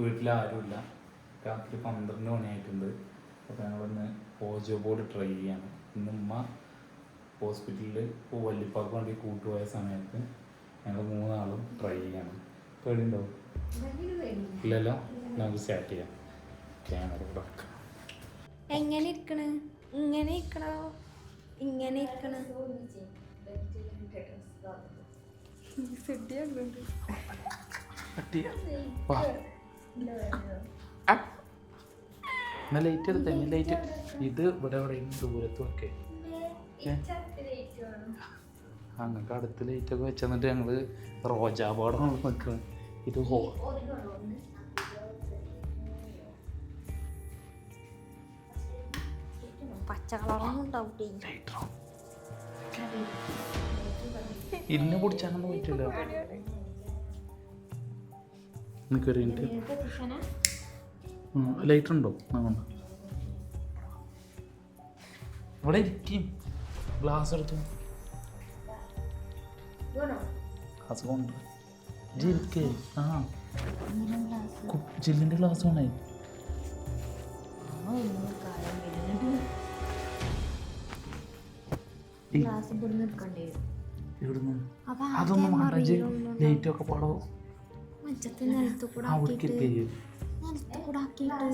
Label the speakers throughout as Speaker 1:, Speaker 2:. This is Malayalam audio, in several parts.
Speaker 1: വീട്ടിൽ ആരുമില്ല. രാത്രി പന്ത്രണ്ട് മണിയായിട്ടുണ്ട്. അപ്പോൾ ഞങ്ങളിന്ന് ഓജോ ബോർഡ് ട്രൈ ചെയ്യാണ്. ഇന്ന് ഉമ്മ ഹോസ്പിറ്റലിൽ വല്യപ്പാക്ക് വേണ്ടി കൂട്ടുപോയ സമയത്ത് ഞങ്ങൾ മൂന്നാളും ട്രൈ ചെയ്യാണ്. പേടിയുണ്ടോ? ഇല്ലല്ലോ? നമുക്ക് സ്റ്റാർട്ട് ചെയ്യാം. ക്യാമറ ഇവിടെ
Speaker 2: എങ്ങനെ ഇരിക്കണ്? ഇങ്ങനെ ഇരിക്കണോ? ഇങ്ങനെ ഇരിക്കണ.
Speaker 1: വാ. എന്നാ ലൈറ്റ് എടുത്തേ ലൈറ്റ് ഇത് ഇവിടെ ഇവിടെ ദൂരത്തും ഒക്കെ അങ്ങക്ക് അടുത്ത് ലൈറ്റ് ഒക്കെ വെച്ചെന്നിട്ട് ഞങ്ങൾ റോജാപാടാണ് നിൽക്കുന്നത് ഇത് ഹോ
Speaker 2: പച്ച കളറൊന്നും
Speaker 1: ഇന്ന് കുടിച്ചാണെന്ന് പറ്റില്ല മിനിറ്റ് ലൈറ്റർ ഉണ്ടോ? ഇവിടെ ഇരിക്കും. ഗ്ലാസ് എടുത്തു. ഗ്ലാസ് കൊണ്ട്. ആ. കു- ജില്ലിന്റെ ഗ്ലാസ് വേണേ.
Speaker 2: ഇവിടുന്ന്
Speaker 1: അതൊന്നും വേണ്ട ഒക്കെ പാടോ
Speaker 2: മഞ്ചത്ത് നിലത്ത് കൂടെ ആക്കിയിട്ട് നിലത്ത് കൂടെ ആക്കിയിട്ട്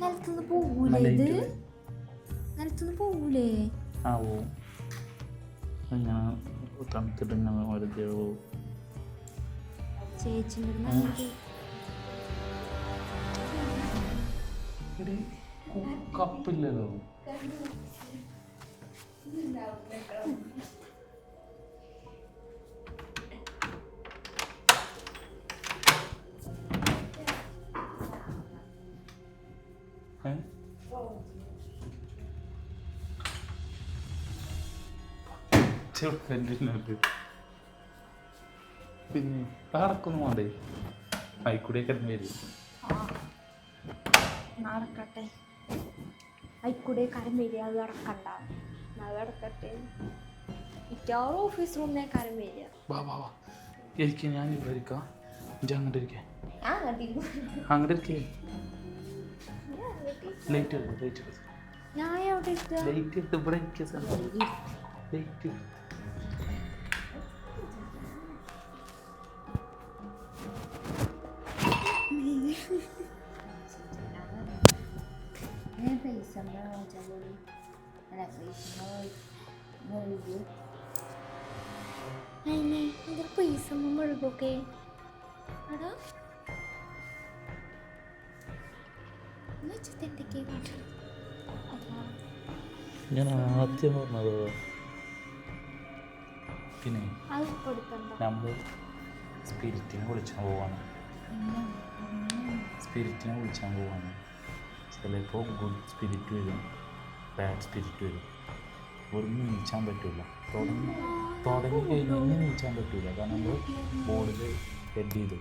Speaker 2: നിലത്തുനിന്ന് പോകൂലേ ഇത്? നിലത്തുനിന്ന്
Speaker 1: പോകൂലേ ആവോ ഇങ്ങനെ തണുത്തിട്ട് ഇങ്ങനെ വെറുതെ ചേച്ചിന്റെ കപ്പില്ലല്ലോ. പിന്നെ അടക്കൊന്നും വേണ്ടേ? ആയിക്കൂടെയൊക്കെ വരും.
Speaker 2: നടക്കട്ടെ. അയിക്കൂടെ കരം വരിക അത് അടക്കണ്ട അത് അടക്കട്ടെ മിക്കവാറും ഓഫീസ് റൂമിനെ കരം വരിക.
Speaker 1: വാ വാ വാ. എനിക്ക് ഞാൻ ഇവിടെ ഇരിക്കാം. ഇജ്ജ് അങ്ങോട്ട് ഇരിക്കേ. അങ്ങോട്ട് ഇരിക്കേ. ലൈറ്റ് ലൈറ്റ്
Speaker 2: ഞാൻ എവിടെ ഇരിക്കുക
Speaker 1: ലൈറ്റ് എടുത്ത് ഇവിടെ ഇരിക്കുക ലൈറ്റ്
Speaker 2: അതിനെ ഇതിൽ പൈസ മുഴുകൊക്കെ കാട്ടണം
Speaker 1: ഞാൻ ആദ്യം പറഞ്ഞത് പിന്നെ നമ്മൾ സ്പിരിറ്റിനെ വിളിച്ചാൽ പോവാണ്. സ്പിരിറ്റിനെ വിളിച്ചാൽ പോവാണ്. ചിലപ്പോൾ ഗുഡ് സ്പിരിറ്റ് വരും. ബാഡ് സ്പിരിറ്റ് വരും. ഇവിടുന്ന് നീച്ചാൻ പറ്റില്ല തുടങ്ങി തുടങ്ങി കഴിഞ്ഞ് ഒന്നും നീച്ചാൻ പറ്റില്ല കാരണം നമ്മൾ ബോർഡിൽ ഹെഡ് ചെയ്തു.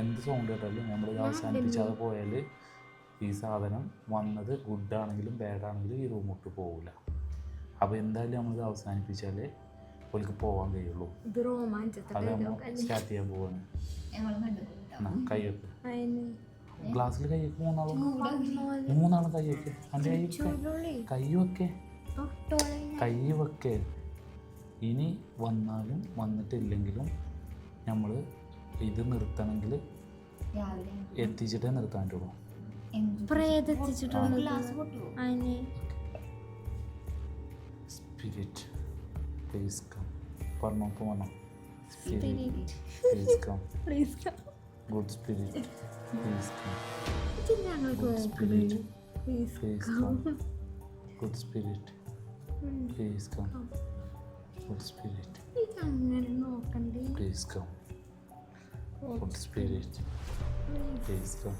Speaker 1: എന്ത് സൗണ്ട് കേട്ടാലും നമ്മൾ അവസാനിപ്പിച്ചാതെ പോയാൽ ഈ സാധനം വന്നത് ഗുഡ് ആണെങ്കിലും ബാഡ് ആണെങ്കിലും ഈ റൂം വിട്ട് പോകില്ല അപ്പോൾ എന്തായാലും നമ്മളിത് അവസാനിപ്പിച്ചാലേ ഓൾക്ക് പോകാൻ കഴിയുള്ളൂ. അത് നമ്മൾ സ്റ്റാർട്ട് ചെയ്യാൻ പോവാണ്. കൈ വെക്ക്. ഗ്ലാസ്സിൽ കൈ വെക്ക് മൂന്നാളും മൂന്നാളും കൈ വെക്ക് എന്റെ കൈ വെക്ക്
Speaker 2: ചൂടുള്ളി
Speaker 1: കൈ വെക്കേ കൈ വെക്കേ ഇനി വന്നാലും വന്നിട്ടില്ലെങ്കിലും നമ്മൾ ഇത് നിർത്തണമെങ്കിൽ എത്തിച്ചിട്ടേ നിർത്താൻ പറ്റുള്ളൂ.
Speaker 2: പറഞ്ഞോ അതിന്.
Speaker 1: സ്പിരിറ്റ് പ്ലീസ് കം പറഞ്ഞു
Speaker 2: spirit.
Speaker 1: Please come
Speaker 2: please
Speaker 1: good spirit please good spirit
Speaker 2: please
Speaker 1: good spirit please come good spirit please come good spirit please come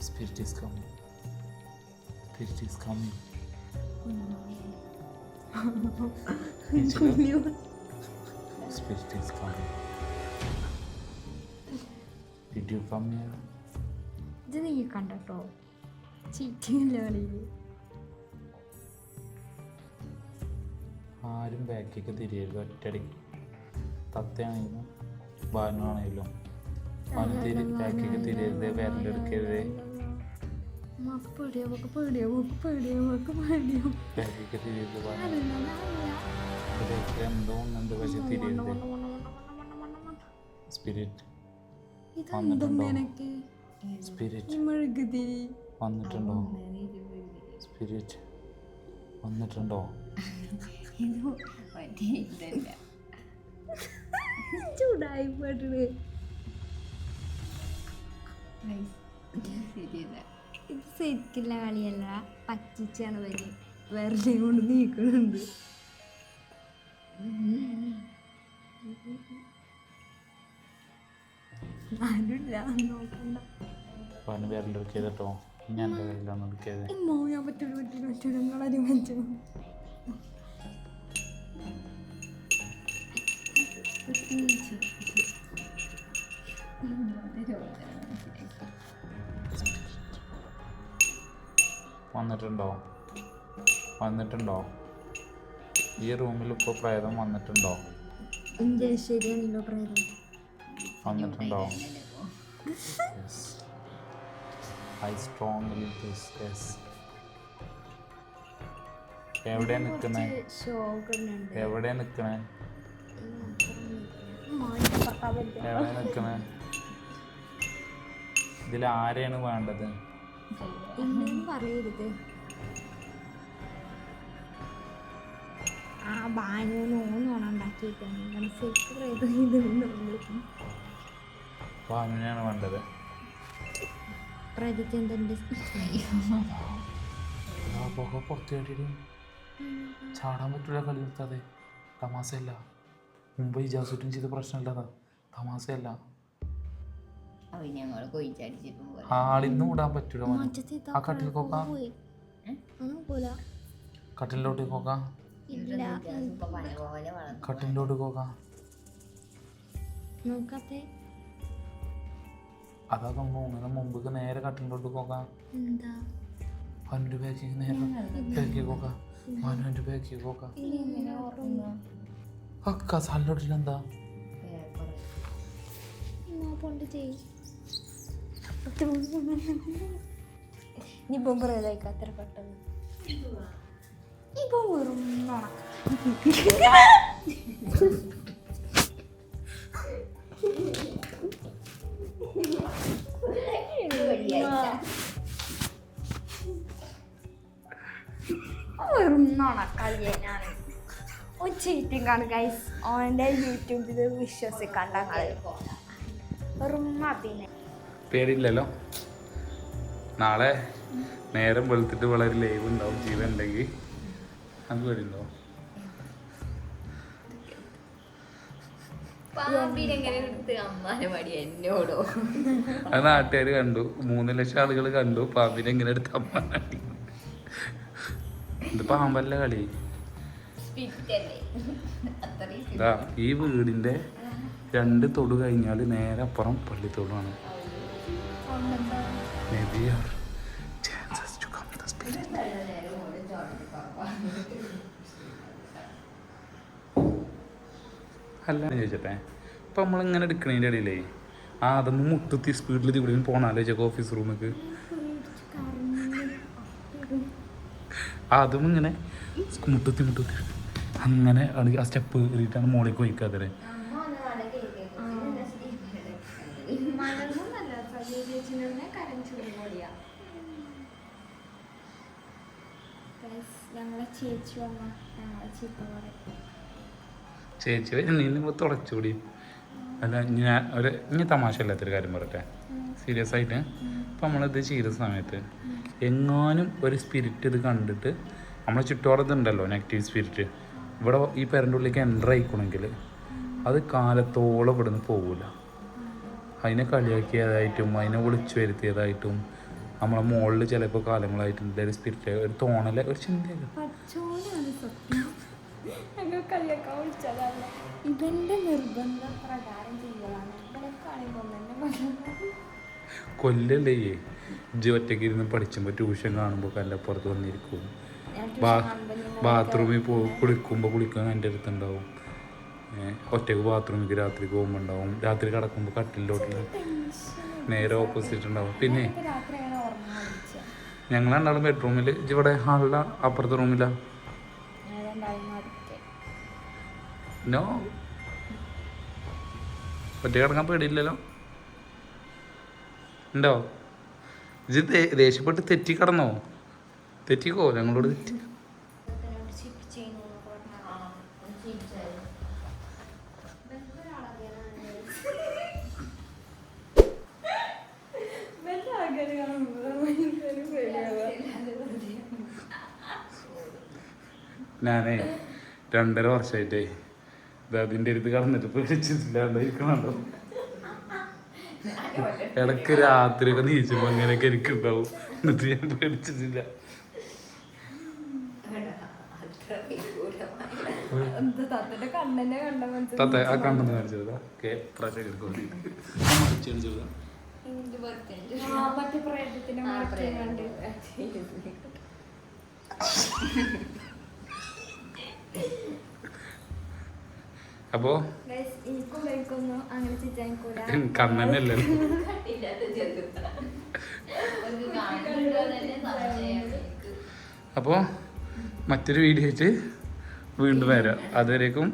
Speaker 1: spirit is coming spirit is coming Spirit is coming. Did you come here?
Speaker 2: ഇത് നീ കണ്ടോ ചീറ്റിങ്ങില്ല കളിയിൽ
Speaker 1: ആരും ബാക്കിലേക്ക് തിരിയരുത് ഒറ്റടി തത്തയാണെങ്കിലും ബാനുവാണെങ്കിലും അവന് തിരി ബാക്കിലേക്ക് തിരിയരുത് വിരലെടുക്കരുത് ബാക്കിലേക്ക് തിരിയരുത് എന്തോ പക്ഷെ തിരിയരുത്. സ്പിരിറ്റ് വന്നിട്ടുണ്ടോ? സ്പിരിറ്റ് വന്നിട്ടുണ്ടോ?
Speaker 2: ചൂടായി പോയിട്ടുണ്ട്. ഇത് ശരിക്കുള്ള കളിയല്ല. പറ്റിച്ചാണ് വരി വെറുതെ കൊണ്ട് നീക്കുന്നുണ്ട് ആരുമില്ല. നോക്കണ്ട.
Speaker 1: അവന് വിരലെടുക്കരുത് കേട്ടോ ഞാൻ എന്റെ കയ്യിലാണ് എടുക്കരുത്
Speaker 2: ഇമ്മോ ഞാൻ പറ്റൂല പറ്റൂല പറ്റൂല. നിങ്ങളൊരു വെച്ചു
Speaker 1: വന്നിട്ടുണ്ടോ? വന്നിട്ടുണ്ടോ? ഈ റൂമിൽ ഇപ്പോൾ പ്രേതം വന്നിട്ടുണ്ടോ?
Speaker 2: ശരിയാണല്ലോ പ്രേതം.
Speaker 1: വന്നിട്ടുണ്ടോ? ഐ സ്ട്രോങ്ലി എവിടെ നിൽക്കണേ എവിടെ നിൽക്കണേ എവിടെ നിൽക്കണേ ഇതിൽ ആരെയാണ് വേണ്ടത്?
Speaker 2: പറയരുത്. ആ ബാനുവിന് ഓന്നോണം ഉണ്ടാക്കിയിട്ടാണ് ശരിക്കും പ്രേതം ഇതുണ്ട്. വിളിക്കും
Speaker 1: ഭാനുവിനെയാണ് വേണ്ടത്.
Speaker 2: പ്രേതത്തെ എന്തുണ്ട്?
Speaker 1: ആ പുക പുറത്ത് കാട്ടിയിട്ട് ചാടാൻ പറ്റില്ല കളി നിർത്താതെ. തമാശയല്ല. മുമ്പ് ഇജാസുറ്റും ചെയ്ത പ്രശ്നമില്ലതാ. തമാശയല്ല. ആളിന്ന് വിടാൻ പറ്റൂല ആ കട്ടിൽ കൊക്ക. കട്ടിലോട്ട് കൊക്ക. കട്ടിലോട്ട് കൊക്ക.
Speaker 2: നോക്കാത്തെ.
Speaker 1: അതൊക്കെ മൂന്നിന് മുമ്പ് നേരെ കട്ടിലോട്ട്
Speaker 2: പോകാം.
Speaker 1: അവന്റെ ബാക്കിൽ നേരെ അവന്റെ ബാക്കിൽ കൊക്ക ആ കസാലിലോട്ടിലെന്താ
Speaker 2: പോണ്ട് ചെയ് ഇനിയിപ്പം പ്രേതായിക്ക അത്ര പെട്ടെന്ന്. ഇപ്പൊ വെറും നുണ. വെറും നുണക്കളിയാണ് ഓ ചീറ്റിംഗ് ആണ് ഗൈസ് ഓന്റെ യൂട്യൂബിൽ വിശ്വസിക്കണ്ട വെറും പിന്നെ
Speaker 1: പേടില്ലല്ലോ നാളെ നേരം വെളുത്തിട്ട് വളരെ ലൈവ് ഉണ്ടാവും ജീവൻ ഉണ്ടെങ്കിൽ. അത് പേടിയുണ്ടോ
Speaker 3: അമ്മാനെ
Speaker 1: അത് നാട്ടുകാർ കണ്ടു. മൂന്ന് ലക്ഷം ആളുകൾ കണ്ടു. പാമ്പിനെ എങ്ങനെ എടുത്ത് അമ്മാനാട്ടി ഇത് പാമ്പല്ല കളി. ഇതാ ഈ വീടിന്റെ രണ്ട് തൊടു കഴിഞ്ഞാൽ നേരെ അപ്പുറം പള്ളിത്തോടാണ്. അല്ല ചോദിച്ചട്ടെ ഇപ്പം നമ്മളിങ്ങനെ എടുക്കണതിന്റെ ഇടയിലേ? ആ അതൊന്ന് മുട്ടുത്തി സ്പീഡിൽ ഇത് ഇവിടെ പോണാലോ ചേക്കോ ഓഫീസ് റൂമിലേക്ക് അതും ഇങ്ങനെ മുട്ടുത്തി മുട്ടുത്തി. അങ്ങനെ ആ സ്റ്റെപ്പ് കയറിയിട്ടാണ് മോളിലേക്ക്
Speaker 2: വയ്ക്കാത്ത ചേച്ചി
Speaker 1: ചേച്ചി തുടച്ചുകൂടി അല്ല ഞാൻ ഒരു ഇനി തമാശ ഇല്ലാത്തൊരു കാര്യം പറയട്ടെ. സീരിയസ് ആയിട്ട്. ഇപ്പം നമ്മളിത് ചെയ്ത സമയത്ത് എങ്ങാനും ഒരു സ്പിരിറ്റ് ഇത് കണ്ടിട്ട് നമ്മളെ ചുറ്റോറത്തുണ്ടല്ലോ നെഗറ്റീവ് സ്പിരിറ്റ് ഇവിടെ ഈ പേരന്റെ ഉള്ളിലേക്ക് എന്റർ ആയിക്കണമെങ്കിൽ അത് കാലത്തോളം ഇവിടുന്ന് പോകില്ല അതിനെ കളിയാക്കിയതായിട്ടും അതിനെ വിളിച്ചു വരുത്തിയതായിട്ടും നമ്മളെ മുകളിൽ ചിലപ്പോൾ കാലങ്ങളായിട്ട് എന്തെങ്കിലും സ്പിരിറ്റ് ഒരു തോന്നല ഒരു ചിന്തയൊക്കെ.
Speaker 2: സത്യം ഞങ്ങൾ ഇവന്റെ നിർബന്ധ പ്രകാരം ചെയ്യലാണ്
Speaker 1: കൊല്ലല്ലേ? ഇജ്ജ് ഒറ്റയ്ക്ക് ഇരുന്ന് പഠിച്ചുമ്പോൾ ട്യൂഷൻ കാണുമ്പോൾ വന്നിരിക്കും?
Speaker 2: tuition കാണുമ്പോൾ നിങ്ങൾ
Speaker 1: ബാത്റൂമിൽ പോ കുളിക്കുമ്പോൾ കുളിക്കാൻ എന്റെ അടുത്തുണ്ടാവും. ഏഹ് ഒറ്റയ്ക്ക് ബാത്റൂമിലേക്ക് രാത്രി പോകുമ്പോൾ ഉണ്ടാവും രാത്രി കിടക്കുമ്പോൾ കട്ടിലോട്ടിൽ നേരെ ഓപ്പോസിറ്റ് ഉണ്ടാവും. പിന്നെ ഞങ്ങൾ രണ്ടാളും ബെഡ്റൂമിൽ ഇവിടെ ഹാളിലാ അപ്പുറത്തെ റൂമിലാ നോ ഒറ്റ കിടക്കാൻ പേടിയില്ലല്ലോ. ഉണ്ടോ? ഇത് ദേഷ്യപ്പെട്ട് തെറ്റി കടന്നോ? തെറ്റിക്കോ? ഞങ്ങളോട് തെറ്റി. ഞാനേ രണ്ടര വർഷമായിട്ടേ അതിന്റെ അടുത്ത് കടന്നിട്ട് പേടിച്ചിട്ടില്ലാണ്ടായിരിക്കണോ ഇടയ്ക്ക് രാത്രിയൊക്കെ നീച്ചപ്പോ അങ്ങനെയൊക്കെ എനിക്കുണ്ടാവും എന്നിട്ട് ഞാൻ പേടിച്ചിട്ടില്ല. തത്ത ആ കാണിച്ചതാ പ്രാവശ്യം
Speaker 2: മറ്റേ കണ്ട്.
Speaker 1: അപ്പോ? കണ്ണനല്ലേ? അപ്പോൾ മറ്റൊരു വീഡിയോ ആയിട്ട് വീണ്ടും വരാം. അതുവരേക്കും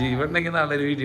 Speaker 1: ജീവൻ ഉണ്ടെങ്കിൽ നാളെ ഒരു വീഡിയോ